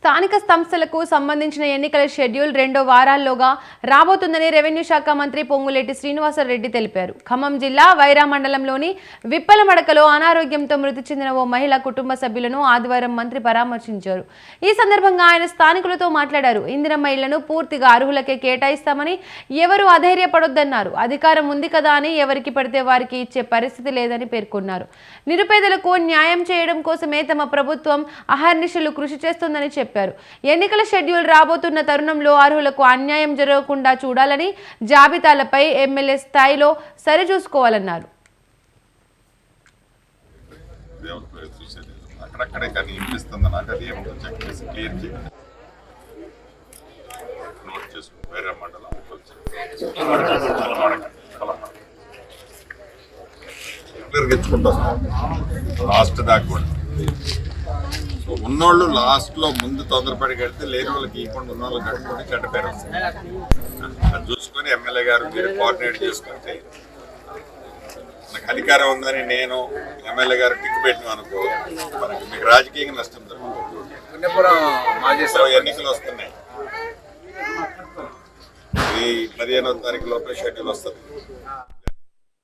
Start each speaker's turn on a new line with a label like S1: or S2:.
S1: స్థానిక సంస్థలకు సంబంధించిన ఎన్నికల షెడ్యూల్ రెండో వారాల్లోగా రాబోతుందని రెవెన్యూ శాఖ మంత్రి పొంగులేటి శ్రీనివాసరెడ్డి తెలిపారు. ఖమ్మం జిల్లా వైరా మండలంలోని విప్పలమడకలో అనారోగ్యంతో మృతి చెందిన ఓ మహిళ కుటుంబ సభ్యులను ఆదివారం మంత్రి పరామర్శించారు. ఈ సందర్భంగా ఆయన స్థానికులతో మాట్లాడారు. ఇందిరమ్మ ఇళ్ళను పూర్తిగా అర్హులకే కేటాయిస్తామని ఎవరు అధైర్యపడొద్దన్నారు. అధికారం ఉంది కదా అని ఎవరికి పడితే వారికి ఇచ్చే పరిస్థితి లేదని పేర్కొన్నారు. నిరుపేదలకు న్యాయం చేయడం కోసమే తమ ప్రభుత్వం అహర్నిశలు కృషి చేస్తోందని చెప్పారు. ఎన్నికల షెడ్యూల్ రాబోతున్న తరుణంలో అర్హులకు అన్యాయం జరగకుండా చూడాలని జాబితాలపై ఎమ్మెల్యే స్థాయిలో సరిచూసుకోవాలన్నారు.
S2: అక్కడక్కడే కానీ నాకు అది ఏమో చెక్ చేసి క్లియర్ నోట్ వేరే మండలం రెగ్యులర్గా లాస్ట్ దాకా కూడా. ఉన్నోళ్ళు లాస్ట్లో ముందు తొందరపడి కడితే లేని వాళ్ళకి ఇవ్వకుండా ఉన్న వాళ్ళకి కట్టుకుంటే చెడ్డ పేరు వస్తుంది. అది చూసుకొని ఎమ్మెల్యే గారు మీరు కోఆర్డినేట్ చేసుకుంటే నాకు అధికారం ఉందని నేను ఎమ్మెల్యే గారు టిక్ పెట్టిన అనుకో మనకి మీకు రాజకీయంగా నష్టం జరుగుతుంది. ఎన్నికలు వస్తున్నాయి. ఈ పదిహేనవ తారీఖు లోపల షెడ్యూల్ వస్తుంది.